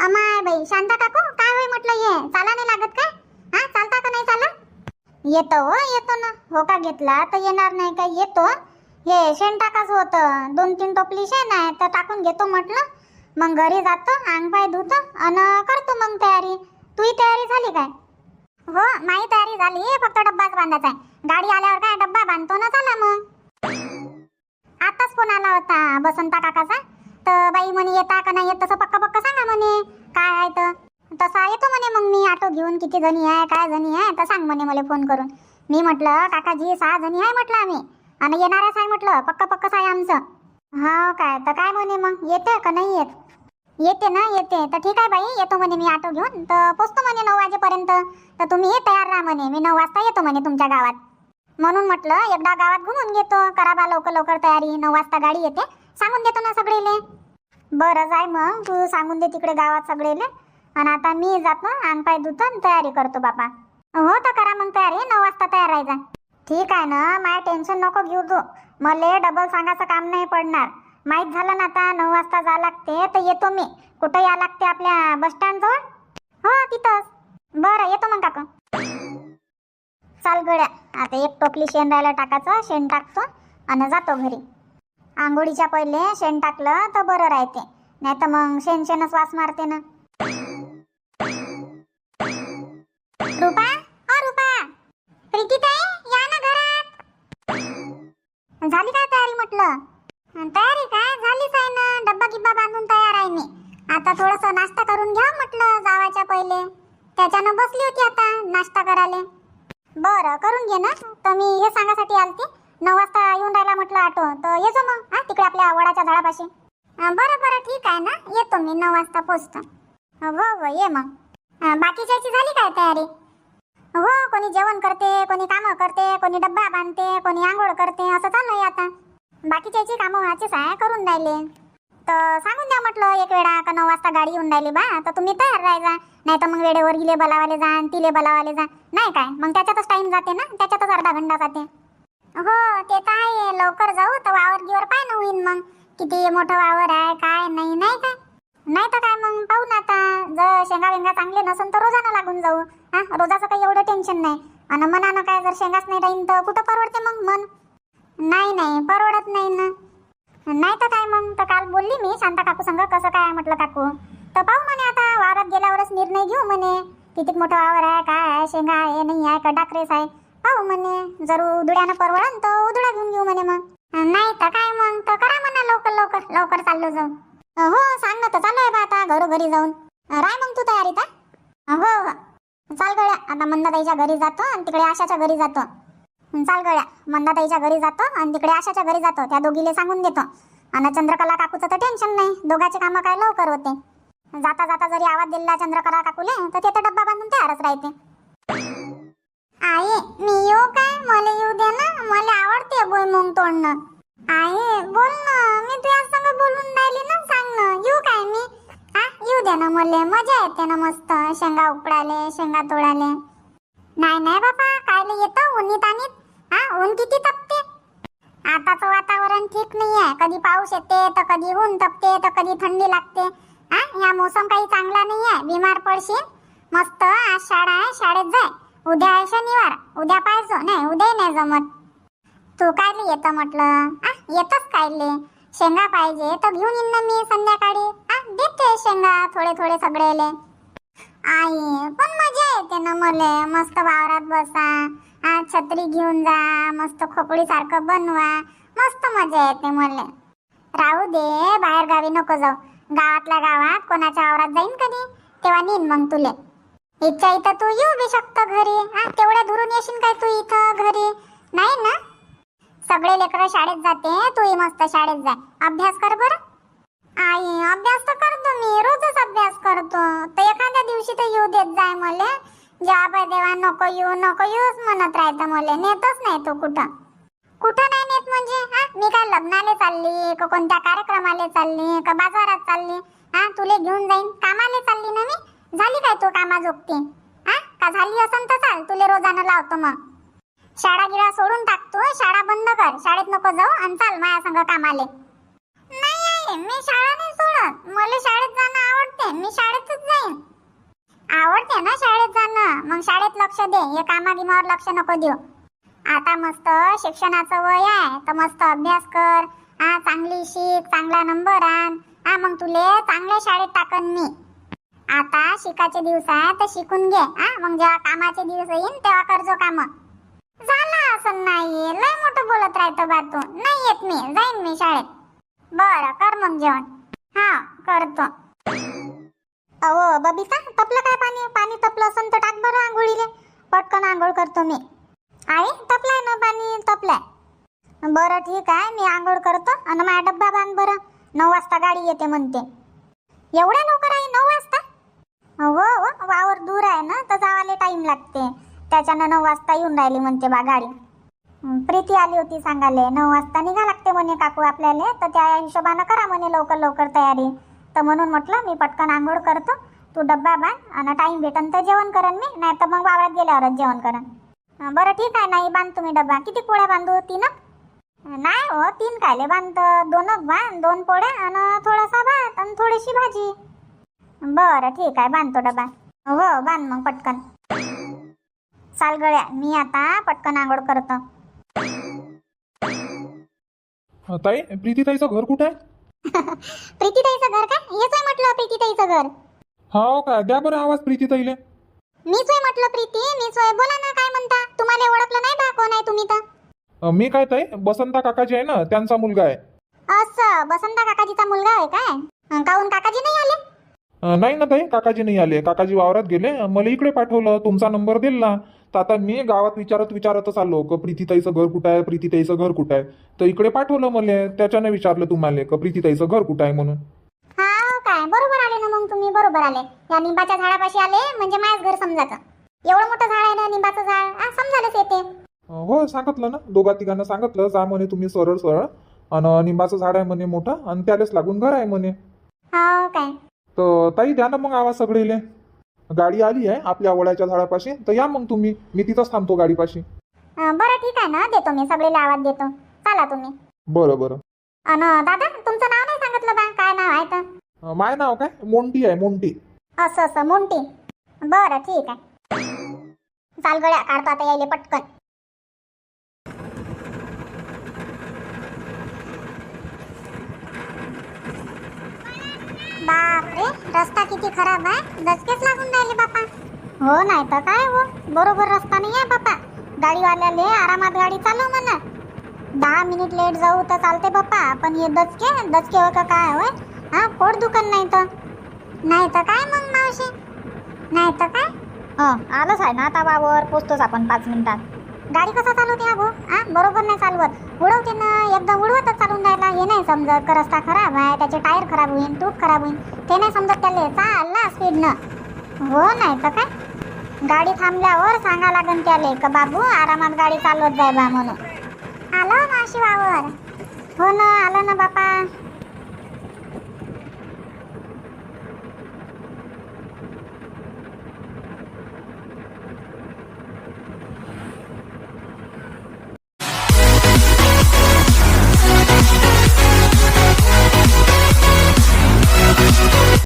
अमाय बाई शांता काकू काय होय म्हटलं ये चाला नाही लागत काय? हा चालता का नाही चाला येतो हो येतो ना. हो का घेतला? तर येणार नाही का येतो. हे शेण टाकाच होतं. दोन तीन टोपली शेण आहे तर टाकून घेतो म्हटलं. मग घरी जातो अंग पाय धुतो आणि करतो मग तयारी. तुही तयारी झाली काय? हो माझी तयारी झाली. फक्त डब्बाच बांधायचा आहे. गाडी आल्यावर काय? डब्बा बांधतो ना चला मग. आताच फोन आला होता बसंता काकाचा. तर बाई म्हणे येता का नाही येत? तसं पक्का पक्का सांगा म्हणे. काय आहे तर? तसा येतो म्हणे मग मी ऑटो घेऊन. किती जणी आहे काय जणी आहे तर सांग म्हणे मला फोन करून. मी म्हटलं काकाजी सहा जणी आहे म्हटलं आम्ही. आणि येणारच आहे म्हटलं. पक्का पक्काच आहे आमचं. हा काय? तर काय म्हणे मग? येते का नाही येत? येते ना येते. तर ठीक आहे बाई येतो म्हणे मी ऑटो घेऊन. तर पोचतो म्हणे नऊ वाजेपर्यंत. तर तुम्ही तयार राहा म्हणे. मी नऊ वाजता येतो म्हणे तुमच्या गावात. म्हणून म्हटलं एकदा गावात घुमून घेतो. करा बा लवकर लवकर तयारी. नऊ वाजता गाडी येते. सांगून देतो ना सगळेले. बरं जाय मग. तू सांगून दे तिकडे गावात सगळेले. आणि आता मी जातो अंग पाय धुतो आणि तयारी करतो बापा हो तर करा मग तयारी नऊ वाजता तयार राहायचा ठीक आहे ना माय टेन्शन नको घेऊ तू. मले डबल सांगायचं काम नाही पडणार. माहीत झालं ना आता नऊ वाजता जा लागते तर येतो मी. कुठं या लागते आपल्या बस स्टँड जवळ? हो तिथंच. बरं येतो मग काका. चाल गड्या आता एक टोपली शेण राहायला टाकायचं शेण टाकतो आणि जातो घरी. आंघोळीच्या पहिले शेण टाकलं तर बरं राहते. नाही तर मग शेण शेणच वास मारते ना. रुपा? ओ रुपा! प्रीती ताई या ना घरात. झाली काय तयारी म्हटलं? तयारी काय? झालीच आहे ना. डब्बा गिब्बा बांधून तयार आहे मी. आता थोडस नाश्ता करून घ्या म्हटलं जावाच्या पहिले. त्याच्यानं बसली होती आता नाश्ता करायला. बरं करून घे ना. तर मी हे सांगासाठी आलती. नऊ वाजता येऊन राहिला म्हटलं ऑटो तर येतो मग हा तिकडे आपल्या वडाच्या झाडापाशी. बरं बरं ठीक आहे ना येतो मी नऊ वाजता पोचतो हो हो ये मग. बाकीच्याची झाली काय तयारी? हो कोणी जेवण करते कोणी कामं करते कोणी डब्बा बांधते कोणी आंघोळ करते असं चालू आहे आता. बाकीच्याची कामं व्हायचीच आहे करून राहिले. तर सांगून द्या म्हटलं एक वेळा का नऊ वाजता गाडी येऊन राहिली बा तर तुम्ही तयार राहायचा नाही तर मग वेळेवर हिले बोलावाले जा आणि तिले बोलावाले जा. नाही काय मग त्याच्यातच टाईम जाते ना त्याच्यातच अर्धा घंटा जाते. हो ते तर आहे. लवकर जाऊ. तर वावर गिवर पाय ना होईन मग. किती मोठं वावर आहे काय नाही नाही काय. नाही तर काय मग पाहू ना आता. जर शेंगा वेंगा चांगले नसून तर रोजानं लागून जाऊ. हा रोजाचं काही एवढं टेन्शन नाही. आणि मनानं काय जर शेंगाच नाही राहीन तर कुठं परवडते मग मन? नाही नाही परवडत नाही ना. नाही तर काय मग? तर काल बोलली मी शांता काकू संग कसं काय म्हटलं काकू? तर पाहू म्हणे आता वावरात गेल्यावरच निर्णय घेऊ म्हणे. किती मोठं वावर आहे काय आहे शेंगा आहे नाही आहे का डाकरेस आहे. पाहू म्हणे जर उधड्यानं परवडन तर उधडा घेऊन घेऊ म्हणे मग. नाही तर काय मग? तर करा म्हणा लवकर लवकर लवकर चाललो जाऊन. हो सांग ना तर चालू आहे बा आता घरोघरी जाऊन. राय मग तू तयारी का हो हो. चाल गड्या आता मंदाताईच्या घरी जातो आणि तिकडे आशाच्या घरी जातो. चाल गड्या मंदाताईच्या घरी जातो आणि तिकडे आशाच्या घरी जातो. त्या दोघीले सांगून देतो. आणि चंद्रकला काकूचं तर टेन्शन नाही. दोघांचे कामं काय लवकर होते. जाता जाता जरी आवाज दिला चंद्रकला काकूले तर ते तर डब्बा बांधून तयारच राहते. आई मी येऊ काय मला येऊ दे ना. मला आवडते भुईमुंग तोडणं आई बोल ना. मी तुझ्या संग बोलून राहिली ना सांग ना. येऊ काय मी? हा येऊ दे ना मला. मजा येते ना मस्त. शेंगा उकडाले शेंगा तोडाले. नाही नाही बाबा. कायले येतं? उन्हीत आणीत? हा ऊन किती तपते? आताचं वातावरण ठीक नाही आहे कधी पाऊस येते तर कधी ऊन तपते तर कधी थंडी लागते. हा या मोसम काही चांगला नाही आहे बिमार पडशील? मस्त. आज शाळा आहे. शाळेत जाय. उद्या आहे शनिवार. उद्या पाहिजे. नाही उद्या नाही जमत. तू कायले येतं म्हटलं? आ येतच कायले. शेंगा पाहिजे तर घेऊन येईन ना मी संध्याकाळी. आ देते शेंगा थोडे थोडे सगळेले. आई पण मजा येते ना मले. मस्त वावरात बसा. आ छत्री घेऊन जा. मस्त खोपडी सारखं बनवा. मस्त मजा येते मले. राहू दे बाहेर गावी नको जाऊ. गावातल्या गावात कोणाच्या वावरात जाईन कधी? तेव्हा नेईन मग तुले. इच्छा इथं तू येऊ बी शकतो घरी. हा तेवढ्या दुरून येशील काय तू इथं घरी? नाही ना? सगळे लेकरं शाळेत जाते तूही मस्त शाळेत जा. अभ्यास कर बरं. आई अभ्यास तर करतो मी रोजच अभ्यास करतो. तर एखाद्या दिवशी तर येऊ देत जाय मले. जेव्हा बाय देवा नको येऊ नको येऊच म्हणत राहतं मले. नेतच नाही तो कुठं. कुठं नाही नेत म्हणजे? हा मी काय लग्नाला चालली का कोणत्या कार्यक्रमाले चालली का बाजारात चालली? हा तुले घेऊन जाईन. कामाला चालली ना मी? झाली काय तू कामा जोगती? हा का झाली असन तर चाल तुले रोजानं लावतो मग. शाळा गिळा सोडून टाकतो शाळा बंद कर. शाळेत नको जाऊ आणि चाल माया संग कामाले. नाही आहे मी शाळा नाही सोडत. मला शाळेत जाणं आवडते मी शाळेतच जाईन. आवडते ना शाळेत जाणं? मग शाळेत लक्ष दे. या कामा गिमावर लक्ष नको देऊ. आता मस्त शिक्षणाचं वय आहे तर मस्त अभ्यास कर. आ चांगली शिक चांगला नंबर आण. हा मग तुले चांगल्या शाळेत टाकन मी. आता शिकाचे दिवस आहे तर शिकून घे हा? मग जेव्हा कामाचे दिवस येईन तेव्हा करजो काम. झालं असं नाही लय मोठं बोलत राहतो बा तू. नाही येत मी जाईन मी शाळेत. बरं कर मग जेवण. हा करतो. अहो बबिता तपलं काय पाणी? पाणी तपलं असं तर टाक बरं आंघोळीले. पटकन आंघोळ करतो मी. आहे तपलाय ना पाणी? तपलाय. बरं ठीक आहे मी आंघोळ करतो. आणि माझ्या डब्बा बांध बरं. नऊ वाजता गाडी येते म्हणते. एवढ्या टाईम लागते. त्याच्यानं नऊ वाजता येऊन राहिली म्हणते बा गाडी. प्रीती आली होती सांगाले नऊ वाजता निघा लागते म्हणे काकू आपल्याला. तर त्या हिशोबानं करा म्हणे लवकर लवकर तयारी. तर म्हणून म्हटलं मी पटकन आंघोळ करतो. तू डब्बा बांध आणि टाईम भेटन तर जेवण करन मी. नाही तर मग वावरात गेल्यावरच जेवण करन बरं ठीक आहे. नाही बांध तुम्ही डब्बा. किती पोळ्या बांधू? तीन? नाही हो तीन कायले बांधतं दोनच बांध दोन पोळ्या आणि थोडासा भात आणि थोडीशी भाजी. बरं ठीक आहे. बांधतो डबा हो बांध मग पटकन. चाल गळ्या मी आता पटकन आंघोळ करतो. ताई प्रीतीताईचं घर कुठं आहे? प्रीतीताईचं घर काय? हेच आहे म्हटलं प्रीतीताईचं घर. हो का? द्या बरं आवाज प्रीतीताईले. मीच आहे म्हटलं प्रीती मीच आहे. बोला ना काय म्हणता? तुम्हाला ओळखलं नाही बा कोण आहे तुम्ही तर? अ, मी काय ताई? बसंता काकाजी आहे ना त्यांचा मुलगा आहे. असं बसंता काकाजीचा मुलगा आहे काय? अं, काहून काकाजी नाही आले? नाही ना ताई काकाजी नाही आले. काकाजी वावरात गेले. मला इकडे पाठवलं तुमचा नंबर दिला. तर आता मी गावात विचारत विचारतच आलो. क प्रीतीताईचं घर कुठं आहे? प्रीतीताईचं घर कुठं आहे? तर इकडे पाठवलं मला. त्याच्यानं विचारलं तुम्हाला क प्रीतीताईचं घर कुठं आहे म्हणून? हा काय बरोबर आले ना मग तुम्ही? बरोबर आले. या निंबाच्या झाडापाशी आले म्हणजे माझं घर समजायचं. एवढं मोठं झाड आहे ना निंबाचं झाड? हा समजायलाच येते हो सांगितलं ना. दोघा तिघांना सांगितलं. जा म्हणे तुम्ही सरळ सरळ. आणि निंबाचं झाड आहे म्हणे मोठं. आणि त्यालाच लागून घर आहे म्हणे. हो काय? तर ताई द्या ना मग आवाज सगळेले. गाडी आली आहे आपल्या वडाच्या झाडापाशी. तर या मग तुम्ही. मी तिथंच थांबतो गाडीपाशी. अं, बरं ठीक आहे ना. देतो मी. सगळेला आवाज देतो. चला तुम्ही. बरं बरं. अन दादा तुमचं नाव नाही सांगितलं बा? काय नाव आहे तर? अं, माय नाव काय? मोंटी आहे मोंटी. असं असं. मोंटी. बरं ठीक आहे. चाल गड्या काढतो आता यायले पटकन. बापरे रस्ता किती खराब आहे. दचकेच लागून राहिले बापा. हो नाही तर काय हो? बरोबर रस्ता नाही आहे बापा. गाडीवाल्याले आरामात गाडी चालव म्हणा. दहा मिनिट लेट जाऊ तर चालते बापा. पण हे दचके दचके हो का काय होय? हा पोट दुकान नाही तर. नाही तर काय मग मावशी? नाही तर काय? हो आलंच आहे ना आता वावर पोचतोच आपण पाच मिनिटात. गाडी कसं चालवते हा भाऊ? हा बरोबर नाही चालवत. उडवते ना एकदम उडवतच चालून राहिला. हे नाही समजत. का रस्ता खराब आहे त्याचे टायर खराब होईल तूट खराब होईल ते नाही समजत त्याले. चालला स्पीडनं. हो नाही तर काय? गाडी थांबल्यावर सांगा लागन त्याले का बाबू आरामात गाडी चालवत जाय बा म्हणून. आलं ना शिवावर हो ना आलं ना बापा.